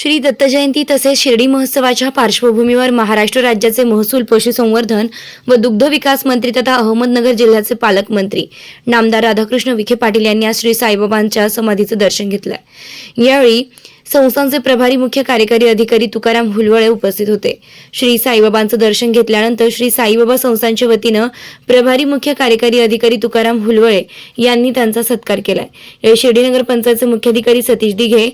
श्री दत्त जयंती तसेच शिर्डी महोत्सवाच्या पार्श्वभूमीवर महाराष्ट्र राज्याचे महसूल पशुसंवर्धन व दुग्ध विकास मंत्री तथा अहमदनगर जिल्ह्याचे पालकमंत्री नामदार राधाकृष्ण विखे पाटील यांनी आज श्री साईबाबांच्या समाधीचं दर्शन घेतलं यावेळी संस्थांचे प्रभारी मुख्य कार्यकारी अधिकारी तुकाराम हुलवळे उपस्थित होते. श्री साईबाबांचं दर्शन घेतल्यानंतर श्री साईबाबा संस्थांच्या वतीनं प्रभारी मुख्य कार्यकारी अधिकारी तुकाराम हुलवळे यांनी त्यांचा सत्कार केलाय. शिर्डीनगर शिर्डी पंचायतचे मुख्याधिकारी सतीश दिघे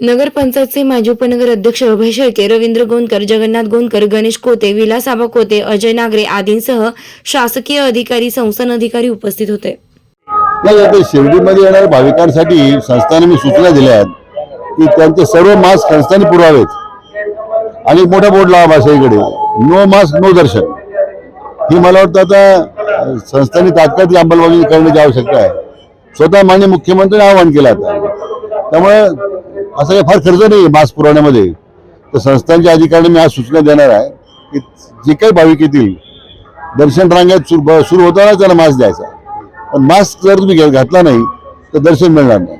नगरपंचायतचे माजी उपनगर अध्यक्ष अभय शेळके रवींद्र गोंदकर जगन्नाथ गोंदकर गणेश कोते विलास आबा कोते अजय नागरे आदींसह शासकीय अधिकारी संस्थान अधिकारी उपस्थित होते. नाही आता शिर्डीमध्ये येणाऱ्या भाविकांसाठी संस्थाने मी सूचना दिल्या आहेत की त्यांचे सर्व मास्क संस्थाने पुरवावेत आणि मोठा बोर्ड लावा भाषेकडे नो मास्क नो दर्शन. ही मला वाटतं आता संस्थांनी तात्काळ अंमलबजावणी करण्याची आवश्यकता आहे. स्वतः मान्य मुख्यमंत्र्यांनी आवाहन केलं आता. त्यामुळे असं काही फार खर्च नाही मास्क पुरवण्यामध्ये. तर संस्थांच्या अधिकाऱ्यांनी मी आज सूचना देणार आहे की जे काही भाविक येतील दर्शन रांगेत सुरू सुरू होताना त्यांना मास्क द्यायचा. पण मास्क जर तुम्ही घातला नाही तर दर्शन मिळणार नाही.